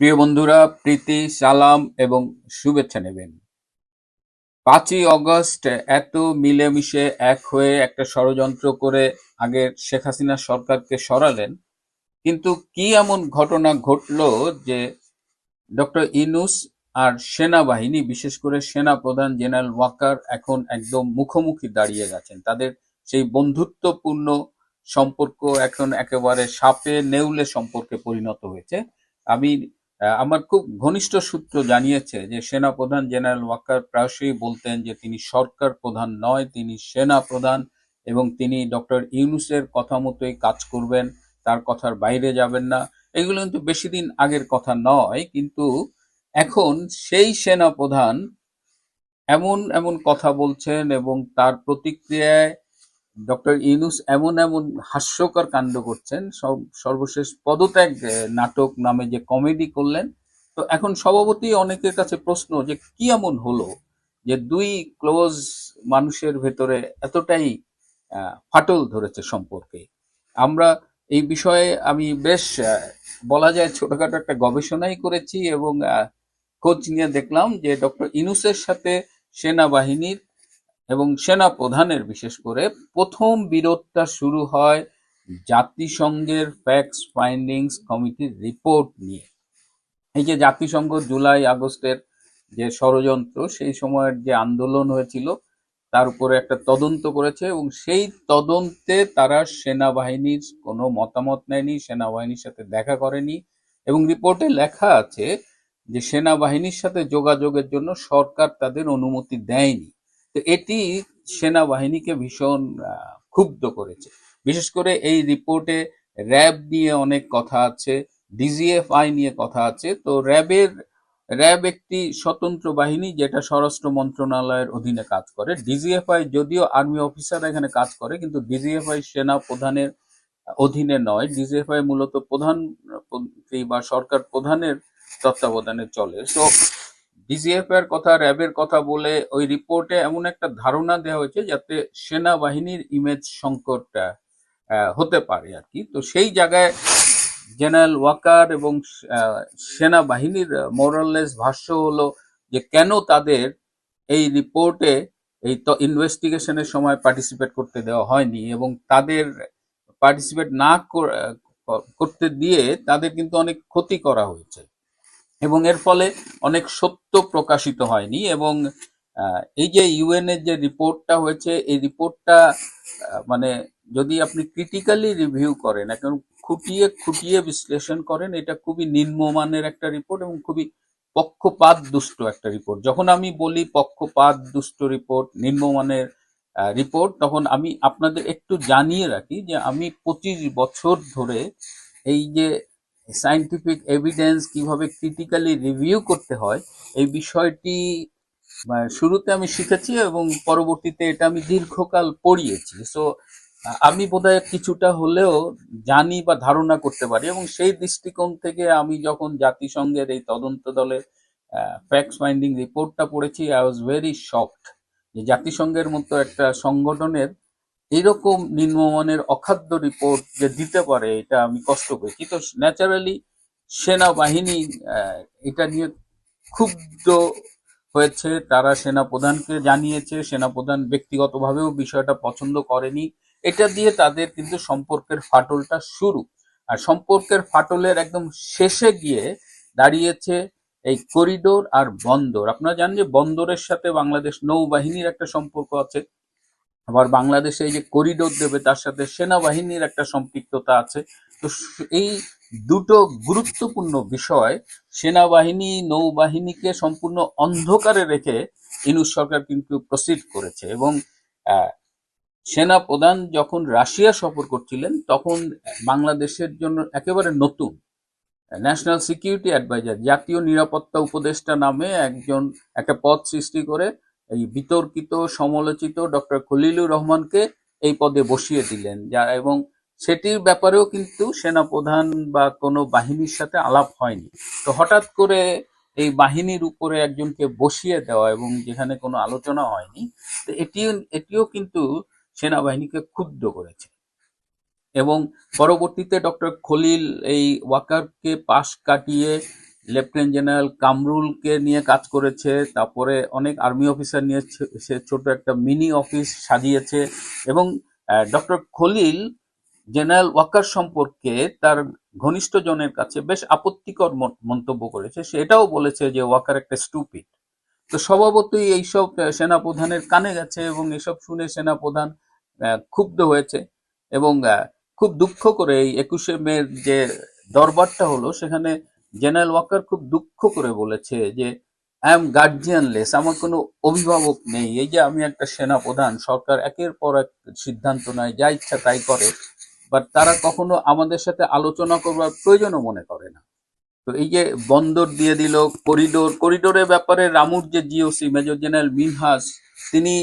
প্রিয় বন্ধুরা, প্রীতি, সালাম এবং শুভেচ্ছা নেবেন। পাঁচই অগস্ট এত মিলেমিশে এক হয়ে একটা ষড়যন্ত্র করে আগের শেখ হাসিনা সরকারকে সরালেন, কিন্তু কি এমন ঘটনা ঘটলো যে ডক্টর ইনুস আর সেনাবাহিনী, বিশেষ করে সেনা প্রধান জেনারেল ওয়াকার, এখন একদম মুখোমুখি দাঁড়িয়ে গেছেন? তাদের সেই বন্ধুত্বপূর্ণ সম্পর্ক এখন একেবারে সাপে নেউলে সম্পর্কে পরিণত হয়েছে। আমি আমার খুব ঘনিষ্ঠ সূত্র জানিয়েছে যে সেনা প্রধান জেনারেল ওয়াকার প্রায়শই বলতেন যে তিনি সরকার প্রধান নয়, তিনি সেনা প্রধান এবং তিনি ডক্টর ইউনুসের কথা মতোই কাজ করবেন, তার কথার বাইরে যাবেন না। এগুলো কিন্তু বেশি দিন আগের কথা নয়, কিন্তু এখন সেই সেনা প্রধান এমন এমন কথা বলছেন এবং তার প্রতিক্রিয়ায় ডক্টর ইউনুস এমন এমন হাস্যকর কাণ্ড করছেন, সব- সর্বশেষ পদত্যাগ নাটক নামে যে কমেডি করলেন। তো এখন স্বভাবতই অনেকের কাছে প্রশ্ন যে কি এমন হলো যে দুই ক্লোজ মানুষের ভেতরে এতটাই ফাটল ধরেছে সম্পর্কে? আমরা এই বিষয়ে আমি বেশ বলা যায় ছোটখাটো একটা গবেষণাই করেছি এবং খোঁজ নিয়ে দেখলাম যে ডক্টর ইনুসের সাথে সেনাবাহিনীর এবং সেনা প্রধানের বিশেষ করে, প্রথম বিরোধটা শুরু হয় জাতিসংঘের ফ্যাক্টস ফাইন্ডিংস কমিটির রিপোর্ট নিয়ে। এই যে জাতিসংঘ জুলাই আগস্টের যে ষড়যন্ত্র, সেই সময়ের যে আন্দোলন হয়েছিল, তার উপরে একটা তদন্ত করেছে এবং সেই তদন্তে তারা সেনাবাহিনীর কোনো মতামত নেয়নি, সেনাবাহিনীর সাথে দেখা করেনি এবং রিপোর্টে লেখা আছে যে সেনাবাহিনীর সাথে যোগাযোগের জন্য সরকার তাদের অনুমতি দেয়নি। তো এটি সেনাবাহিনীকে ভীষণ ক্ষুব্ধ করেছে। বিশেষ করে এই রিপোর্টে র্যাব নিয়ে অনেক কথা আছে, ডিজিএফআই নিয়ে কথা আছে। তো র্যাবের, র্যাব একটি স্বতন্ত্র বাহিনী যেটা স্বরাষ্ট্র মন্ত্রণালয়ের অধীনে কাজ করে। ডিজিএফআই যদিও আর্মি অফিসার এখানে কাজ করে, কিন্তু ডিজিএফআই সেনা প্রধানের অধীনে নয়। ডিজিএফআই মূলত প্রধানমন্ত্রী বা সরকার প্রধানের তত্ত্বাবধানে চলে। তো ডিজিএফ এর কথা র্যাবের কথা বলে ওই রিপোর্টে এমন একটা ধারণা দেওয়া হয়েছে যাতে সেনাবাহিনীর ইমেজ সংকট আহ, আহ, হতে পারে আর কি। তো সেই জায়গায় জেনারেল ওয়াকার এবং সেনাবাহিনীর মোরাললেস ভাষ্য হলো যে কেন তাদের এই রিপোর্টে এই তো ইনভেস্টিগেশনের সময় পার্টিসিপেট করতে দেওয়া হয়নি এবং তাদের পার্টিসিপেট না করতে দিয়ে তাদের কিন্তু অনেক ক্ষতি করা হয়েছে। এবং এর ফলে অনেক সত্য প্রকাশিত হয়নি এবং এই যে ইউএন এর যে রিপোর্টটা হয়েছে, এই রিপোর্টটা মানে যদি আপনি ক্রিটিক্যালি রিভিউ করেন এখন খুঁটিয়ে খুঁটিয়ে বিশ্লেষণ করেন, এটা খুবই নিম্নমানের একটা রিপোর্ট এবং খুবই পক্ষপাত দুষ্ট একটা রিপোর্ট। যখন আমি বলি পক্ষপাত দুষ্ট রিপোর্ট, নিম্নমানের রিপোর্ট, তখন আমি আপনাদের একটু জানিয়ে রাখি যে আমি পঁচিশ বছর ধরে এই যে সায়েন্টিফিক এভিডেন্স কীভাবে ক্রিটিক্যালি রিভিউ করতে হয়, এই বিষয়টি শুরুতে আমি শিখেছি এবং পরবর্তীতে এটা আমি দীর্ঘকাল পড়িয়েছি। সো আমি বোধহয় কিছুটা হলেও জানি বা ধারণা করতে পারি এবং সেই দৃষ্টিকোণ থেকে আমি যখন জাতিসংঘের এই তদন্ত দলের ফ্যাক্ট ফাইন্ডিং রিপোর্টটা পড়েছি আই ওয়াজ ভেরি শকড যে জাতিসংঘের মতো একটা সংগঠনের এরকম নিম্নমানের অখাদ্য রিপোর্ট যে দিতে পারে, এটা আমি কষ্ট পেয়েছি। তো ন্যাচারালি সেনাবাহিনী এটা নিয়ে ক্ষুব্ধ হয়েছে। তারা সেনাপ্রধানকে জানিয়েছে, সেনাপ্রধান ব্যক্তিগতভাবেও বিষয়টা পছন্দ করেনি। এটা দিয়ে তাদের কিন্তু সম্পর্কের ফাটলটা শুরু। আর সম্পর্কের ফাটলের একদম শেষে গিয়ে দাঁড়িয়েছে এই করিডোর আর বন্দর। আপনারা জানেন যে বন্দরের সাথে বাংলাদেশ নৌবাহিনীর একটা সম্পর্ক আছে। আবার বাংলাদেশে এই যে করিডোর দেবে, তার সাথে সেনাবাহিনীর একটা সম্পৃক্ততা আছে। তো এই দুটো গুরুত্বপূর্ণ বিষয়, সেনাবাহিনী, নৌবাহিনীকে সম্পূর্ণ অন্ধকারে রেখে ইনুস সরকার কিন্তু প্রসিড করেছে এবং সেনা প্রধান যখন রাশিয়া সফর করছিলেন, তখন বাংলাদেশের জন্য একেবারে নতুন ন্যাশনাল সিকিউরিটি অ্যাডভাইজার জাতীয় নিরাপত্তা উপদেষ্টা নামে একজন, একটা পদ সৃষ্টি করে বিতর্কিত, সমালোচিত ডক্টর খলিলুর রহমানকে এই পদে বসিয়ে দিলেন। যা এবং সেটির ব্যাপারেও কিন্তু সেনাপ্রধান বা কোনো বাহিনীর সাথে আলাপ হয়নি। তো হঠাৎ করে এই বাহিনীর উপরে একজনকে বসিয়ে দেওয়া এবং যেখানে কোনো আলোচনা হয়নি, তো এটিও এটিও কিন্তু সেনাবাহিনীকে ক্ষুব্ধ করেছে। এবং পরবর্তীতে ডক্টর খলিল এই ওয়াকারকে পাশ কাটিয়ে লেফটেন্যান্ট জেনারেল কামরুলকে নিয়ে কাজ করেছে, তারপরে অনেক আর্মি অফিসার নিয়ে সে ছোট একটা মিনি অফিস সাজিয়েছে এবং ডক্টর খলিল জেনারেল ওয়াকার সম্পর্কে তার ঘনিষ্ঠ জনের কাছে বেশ আপত্তিকর মন্তব্য করেছে। সে এটাও বলেছে যে ওয়াকার একটা স্টুপিড তো স্বভাবতই এইসব সেনাপ্রধানের কানে গেছে এবং এসব শুনে সেনাপ্রধান ক্ষুব্ধ হয়েছে এবং খুব দুঃখ করে এই একুশে মের যে দরবারটা হলো, সেখানে জেনারেল ওয়াকার খুব দুঃখ করে বলেছে যে আই এম গার্জিয়ানলেস আমার কোনো অভিভাবক নেই। এই যে আমি একটা সেনাপ্রধান, সরকার একের পর এক সিদ্ধান্ত নেয়, যা ইচ্ছা তাই করে বাট তারা কখনো আমাদের সাথে আলোচনা করবার প্রয়োজনও মনে করে না। তো এই যে বন্দর দিয়ে দিল, করিডোর, করিডোরের ব্যাপারে রামুর যে জিওসি মেজর জেনারেল মিনহাস তিনি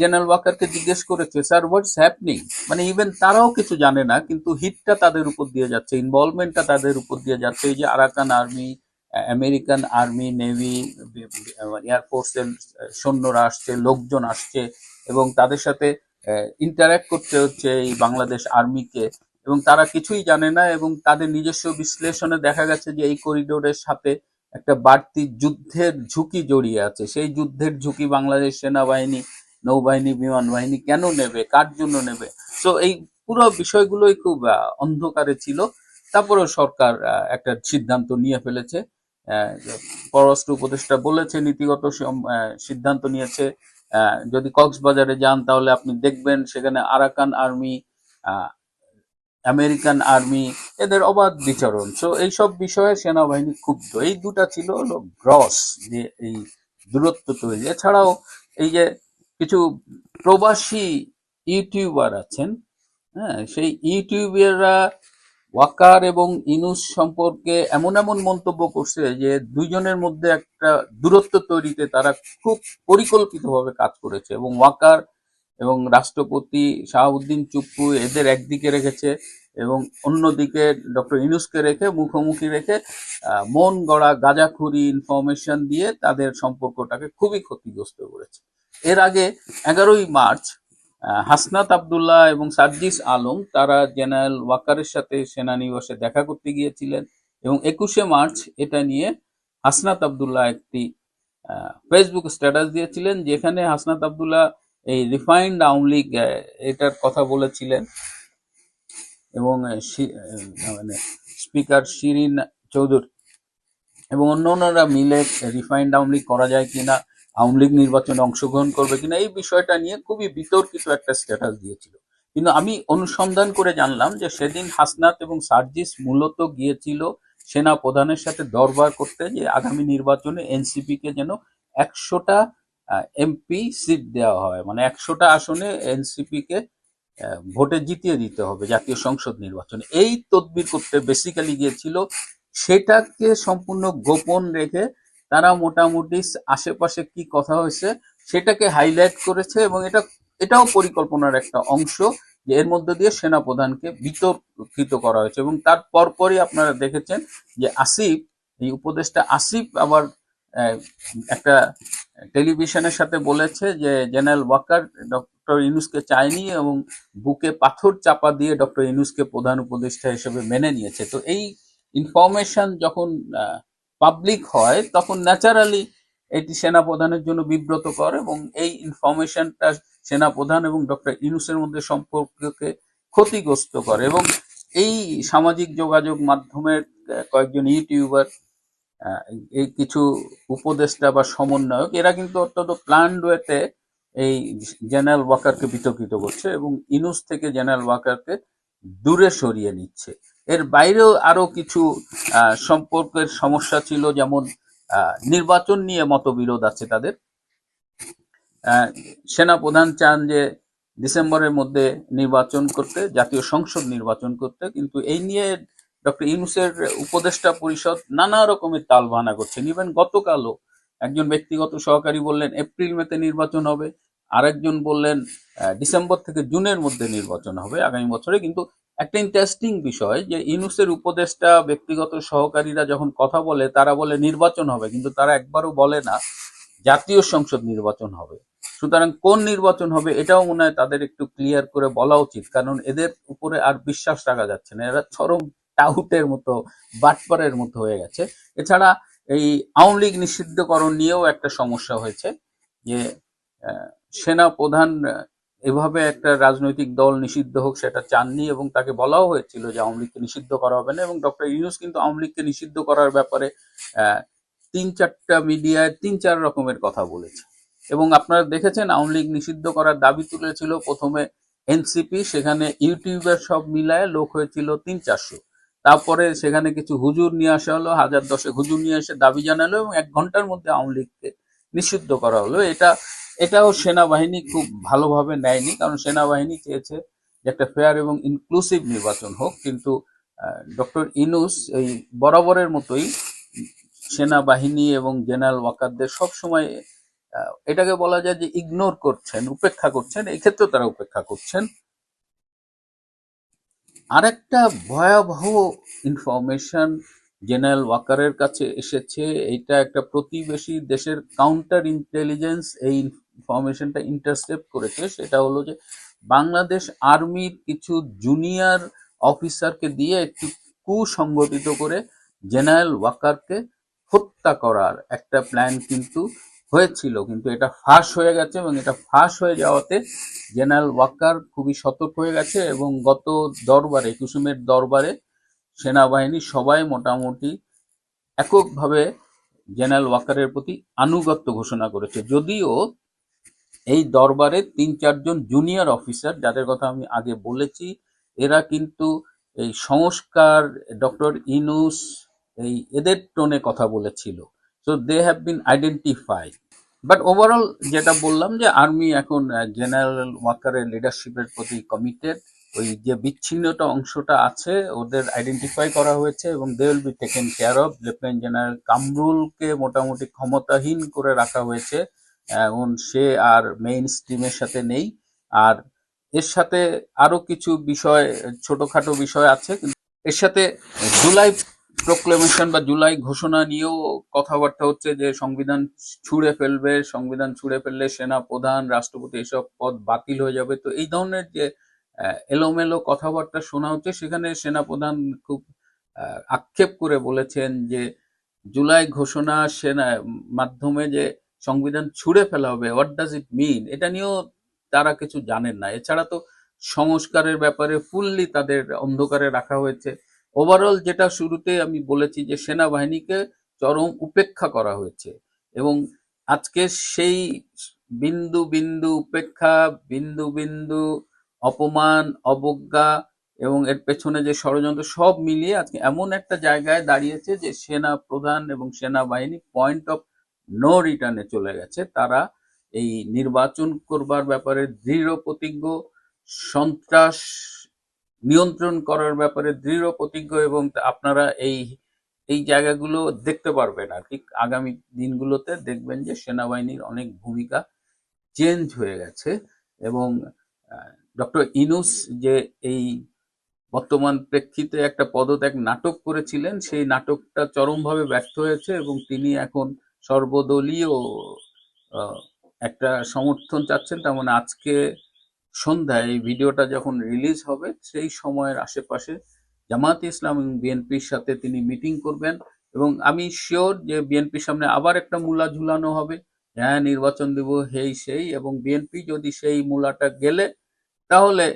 জেনারেল ওয়াকারকে জিজ্ঞেস করেছে স্যার হোয়াটস হ্যাপনিং মানে ইভেন তারাও কিছু জানে না, কিন্তু হিটটা তাদের উপর দিয়ে যাচ্ছে ইনভলভমেন্টটা তাদের উপর দিয়ে যাচ্ছে। এই যে Arakan army American army navy এয়ারফোর্সের সৈন্যরা আসছে, লোকজন আসছে এবং তাদের সাথে ইন্টারাক্ট করতে হচ্ছে এই বাংলাদেশ আর্মিকে এবং তারা কিছুই জানে না এবং তাদের নিজস্ব বিশ্লেষণে দেখা গেছে যে এই করিডোরের সাথে একটা বাড়তি যুদ্ধের ঝুঁকি জড়িয়ে আছে। সেই যুদ্ধের ঝুঁকি বাংলাদেশ সেনাবাহিনী নৌবাহিনী বিমান বাহিনী কেন নেবে? কার জন্য নেবে? তো এই পুরো বিষয়গুলোই খুব অন্ধকারে ছিল। তারপরেও সরকার একটা সিদ্ধান্ত নিয়ে ফেলেছে। পররাষ্ট্র উপদেষ্টা বলেছে, নীতিগত সিদ্ধান্ত নিয়েছে। যদি কক্সবাজারে যান, তাহলে আপনি দেখবেন সেখানে আরাকান আর্মি আমেরিকান আর্মি, এদের অবাধ বিচরণ। সো এইসব বিষয়ে সেনাবাহিনী ক্ষুব্ধ। এই দুটা ছিল হলো গ্রস, যে এই দূরত্ব তৈরি। এছাড়াও এই যে কিছু প্রবাসী ইউটিউবার আছেন হ্যাঁ সেই ইউটিউবাররা ওয়াকার এবং ইনুস সম্পর্কে এমন এমন মন্তব্য করছে যে দুইজনের মধ্যে একটা দূরত্ব তৈরিতে তারা খুব পরিকল্পিতভাবে কাজ করেছে এবং ওয়াকার এবং রাষ্ট্রপতি শাহাবুদ্দিন চুপ্পু এদের একদিকে রেখেছে এবং অন্যদিকে ডক্টর ইনুসকে রেখে, মুখোমুখি রেখে মন গড়া গাঁজাখুরি ইনফরমেশন দিয়ে তাদের সম্পর্কটাকে খুবই ক্ষতিগ্রস্ত করেছে। এর আগে এগারোই মার্চ হাসনাত আবদুল্লাহ এবং সার্জিস আলম তারা জেনারেল ওয়াকারের সাথে সেনানিবাসে দেখা করতে গিয়েছিলেন এবং একুশে মার্চ এটা নিয়ে হাসনাত আবদুল্লাহ একটি ফেসবুক স্ট্যাটাস দিয়েছিলেন যেখানে হাসনাত আবদুল্লাহ এই রিফাইন্ড আওয়ামী এটার কথা বলেছিলেন এবং মানে স্পিকার শিরিন চৌধুরী এবং অন্য অন্যরা মিলে রিফাইন্ড আওয়ামী করা যায় কিনা আওয়ামী লীগ নির্বাচনে অংশগ্রহণ করবে কিনা এই বিষয়টা নিয়ে খুবই বিতর্কিত একটা স্ট্যাটাস দিয়েছিল। কিন্তু আমি অনুসন্ধান করে জানলাম যে সেদিন হাসনাত এবং সার্জিস মূলত গিয়েছিল সেনা প্রধানের সাথে দরবার করতে যে আগামী নির্বাচনে এনসিপি কে যেন একশোটা এমপি সিট দেওয়া হয়। মানে একশোটা আসনে এনসিপি কে ভোটে জিতিয়ে দিতে হবে জাতীয় সংসদ নির্বাচনে। এই তদবির করতে বেসিক্যালি গিয়েছিল সেটাকে সম্পূর্ণ গোপন রেখে তারা মোটামুটি আশেপাশে কি কথা হয়েছে সেটাকে হাইলাইট করেছে এবং এটা, এটাও পরিকল্পনার একটা অংশ যে এর মধ্যে দিয়ে সেনাপ্রধানকে বিতর্কিত করা হয়েছে এবং তার পরপরই আপনারা দেখেছেন যে আসিফ, এই উপদেষ্টা আসিফ আবার একটা টেলিভিশনের সাথে বলেছে যে জেনারেল ওয়াকার ডক্টর ইনুসকে চায়নি এবং বুকে পাথর চাপা দিয়ে ডক্টর ইনুসকে প্রধান উপদেষ্টা হিসেবে মেনে নিয়েছে। তো এই ইনফরমেশন যখন পাবলিক হয়, তখন ন্যাচারালি এটি সেনাপ্রধানের জন্য বিব্রতকর এবং এই ইনফরমেশনটা সেনাপ্রধান এবং ডক্টর ইনুসের মধ্যে সম্পর্ককে ক্ষতিগ্রস্ত করে এবং এই সামাজিক যোগাযোগ মাধ্যমের কয়েকজন ইউটিউবার এই কিছু উপদেষ্টা বা সমন্বয়ক, এরা কিন্তু অত্যন্ত প্ল্যান্ড ওয়েতে এই জেনারেল ওয়াকারকে বিতর্কিত করছে এবং ইনুস থেকে জেনারেল ওয়াকারকে দূরে সরিয়ে নিচ্ছে। এর বাইরেও আরও কিছু সম্পর্কের সমস্যা ছিল যেমন নির্বাচন নিয়ে মতবিরোধ আছে তাদের। আহ, সেনাপ্রধান চান যে ডিসেম্বরের মধ্যে নির্বাচন করতে জাতীয় সংসদ নির্বাচন করতে কিন্তু এই নিয়ে ডক্টর ইউনুসের উপদেষ্টা পরিষদ নানা রকমের তাল বাহানা করছেন। ইভেন গতকালও একজন ব্যক্তিগত সহকারী বললেন এপ্রিল মেতে নির্বাচন হবে। আরেকজন বললেন ডিসেম্বর থেকে জুনের মধ্যে নির্বাচন হবে আগামী বছরে। কিন্তু একটা ইন্টারেস্টিং বিষয় যে ইউনুসের উপদেষ্টা, ব্যক্তিগত সহকারীরা যখন কথা বলে, তারা বলে নির্বাচন হবে, কিন্তু তারা একবারও বলে না জাতীয় সংসদ নির্বাচন হবে। সুতরাং কোন নির্বাচন হবে এটাও মনে হয় তাদের একটু ক্লিয়ার করে বলা উচিত, কারণ এদের উপরে আর বিশ্বাস রাখা যাচ্ছে না। এরা চরম টাউটের মতো, বাটপারের মতো হয়ে গেছে। এছাড়া এই আওয়ামী লীগ নিষিদ্ধকরণ নিয়েও একটা সমস্যা হয়েছে যে সেনা প্রধান এভাবে একটা রাজনৈতিক দল নিষিদ্ধ হোক সেটা চাননি এবং তাকে বলাও হয়েছিল যে আওয়ামী লীগকে নিষিদ্ধ করা হবে না এবং ডক্টর ইউনুস কিন্তু আওয়ামী লীগকে নিষিদ্ধ করার ব্যাপারে তিন চারটা মিডিয়ায় তিন চার রকমের কথা বলেছে। এবং আপনারা দেখেছেন আওয়ামী লীগ নিষিদ্ধ করার দাবি তুলেছিল প্রথমে এনসিপি সেখানে ইউটিউবের সব মিলায় লোক হয়েছিল তিন চারশো। তারপরে সেখানে কিছু হুজুর নিয়ে আসা হলো, হাজার দশে হুজুর নিয়ে এসে দাবি জানালো এবং এক ঘণ্টার মধ্যে আওয়ামী লীগকে নিষিদ্ধ করা হলো। এটা এটাও সেনাবাহিনী খুব ভালোভাবে নেয়নি, কারণ সেনাবাহিনী চেয়েছে যে একটা ফেয়ার এবং ইনক্লুসিভ নির্বাচন হোক, কিন্তু ডক্টর ইনুস এই বরাবরের মতোই সেনাবাহিনী এবং জেনারেল ওয়াকারদের সবসময় এটাকে বলা যায় যে ইগনোর করছেন, উপেক্ষা করছেন, এই তারা উপেক্ষা করছেন। আরেকটা ভয়াবহ ইনফরমেশন জেনারেল ওয়াকারের কাছে এসেছে এটা একটা প্রতিবেশী দেশের কাউন্টার ইন্টেলিজেন্স এই ইনফরমেশনটা ইন্টারসেপ্ট করেছে, সেটা হলো যে বাংলাদেশ আর্মির কিছু জুনিয়র অফিসারকে দিয়ে একটি কুসংগঠিত করে জেনারেল ওয়াকারকে হত্যা করার একটা প্ল্যান কিন্তু হয়েছিল। কিন্তু এটা ফাঁস হয়ে গেছে এবং এটা ফাঁস হয়ে যাওয়াতে জেনারেল ওয়াকার খুবই সতর্ক হয়ে গেছে এবং গত দরবারে কুসুমের দরবারে সেনাবাহিনী সবাই মোটামুটি এককভাবে জেনারেল ওয়াকারের প্রতি আনুগত্য ঘোষণা করেছে। যদিও এই দরবারে তিন চারজন জুনিয়র অফিসার যাদের কথা আমি আগে বলেছি, এরা কিন্তু এই সংস্কার ডক্টর ইনুস, এই এদের টোনে কথা বলেছিল। So they have been identified but overall যেটা বললাম যে আর্মি এখন জেনারেল ওয়াকারের লিডারশিপের প্রতি কমিটেড ওই যে বিচ্ছিন্নতা অংশটা আছে, ওদের আইডেন্টিফাই করা হয়েছে এবং they will be taken care of lieutenant general কামরুলকে মোটামুটি ক্ষমতাহীন করে রাখা হয়েছে। এখন সে আর মেইন স্ট্রিমের সাথে নেই। আর এর সাথে আরও কিছু বিষয়, ছোটখাটো বিষয় আছে এর সাথে জুলাই প্রোক্লেমেশন বা জুলাই ঘোষণা নিয়েও কথাবার্তা হচ্ছে যে সংবিধান ছুঁড়ে ফেলবে, সংবিধান ছুঁড়ে ফেললে সেনা প্রধান, রাষ্ট্রপতি এসব পদ বাতিল হয়ে যাবে। তো এই ধরনের যে এলোমেলো কথাবার্তা শোনা হচ্ছে, সেখানে সেনাপ্রধান খুব আক্ষেপ করে বলেছেন যে জুলাই ঘোষণা সেনা মাধ্যমে যে সংবিধান ছুঁড়ে ফেলা হবে হোয়াট ডাজ ইট মিন এটা নিয়েও তারা কিছু জানেন না। এছাড়া তো সংস্কারের ব্যাপারে ফুললি তাদের অন্ধকারে রাখা হয়েছে। ওভারঅল যেটা শুরুতে আমি বলেছি যে সেনাবাহিনীকে চরম উপেক্ষা করা হয়েছে এবং আজকে সেই বিন্দু বিন্দু উপেক্ষা, বিন্দু বিন্দু অপমান, অবজ্ঞা এবং এর পেছনে যে ষড়যন্ত্র সব মিলিয়ে আজকে এমন একটা জায়গায় দাঁড়িয়েছে যে সেনা প্রধান এবং সেনাবাহিনী পয়েন্ট অফ নো রিটার্নে চলে গেছে। তারা এই নির্বাচন করবার ব্যাপারে দৃঢ় প্রতিজ্ঞ, সন্ত্রাস নিয়ন্ত্রণ করার ব্যাপারে দৃঢ় প্রতিজ্ঞ এবং আপনারা এই এই জায়গাগুলো দেখতে পারবেন আর কি। আগামী দিনগুলোতে দেখবেন যে সেনাবাহিনীর অনেক ভূমিকা চেঞ্জ হয়ে গেছে এবং ডক্টর ইনুস যে এই বর্তমান প্রেক্ষিতে একটা পদত্যাগ নাটক করেছিলেন, সেই নাটকটা চরমভাবে ব্যর্থ হয়েছে এবং তিনি এখন সর্বদলীয় একটা সমর্থন চাচ্ছেন, তার মানে আজকে সন্ধ্যায় এই ভিডিওটা যখন রিলিজ হবে, সেই সময়ের আশেপাশে জামাত ইসলাম এবং বিএনপির সাথে তিনি মিটিং করবেন এবং আমি শিওর যে বিএনপির সামনে আবার একটা মূলা ঝুলানো হবে। হ্যাঁ নির্বাচন দেব হেই সেই এবং বিএনপি যদি সেই মূলাটা গেলে, তাহলে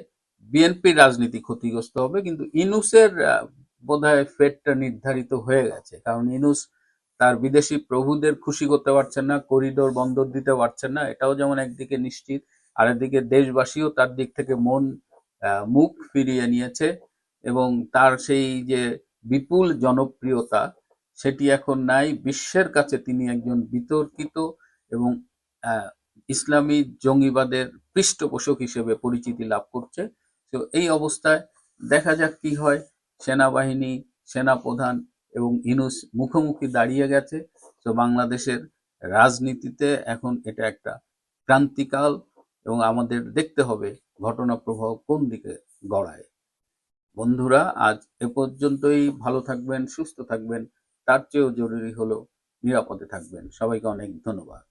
বিএনপির রাজনীতি ক্ষতিগ্রস্ত হবে। কিন্তু ইনুসের বোধহয় ফেটটা নির্ধারিত হয়ে গেছে। কারণ ইনুস তার বিদেশি প্রভুদের খুশি করতে পারছেন না, করিডোর বন্দর দিতে পারছেন না, এটাও যেমন একদিকে নিশ্চিত আর একদিকে দেশবাসীও তার দিক থেকে মন মুখ ফিরিয়ে নিয়েছে এবং তার সেই যে বিপুল জনপ্রিয়তা সেটি এখন নাই। বিশ্বের কাছে তিনি একজন বিতর্কিত এবং ইসলামী জঙ্গিবাদের পৃষ্ঠপোষক হিসেবে পরিচিতি লাভ করছে। তো এই অবস্থায় দেখা যাক কি হয়। সেনাবাহিনী, সেনাপ্রধান এবং ইনুস মুখোমুখি দাঁড়িয়ে গেছে। তো বাংলাদেশের রাজনীতিতে এখন এটা একটা ক্রান্তিকাল এবং আমাদের দেখতে হবে ঘটনা প্রবাহ কোন দিকে গড়ায়। বন্ধুরা, আজ এ পর্যন্তই ভালো থাকবেন, সুস্থ থাকবেন। তার চেয়েও জরুরি হলো নিরাপদে থাকবেন। সবাইকে অনেক ধন্যবাদ।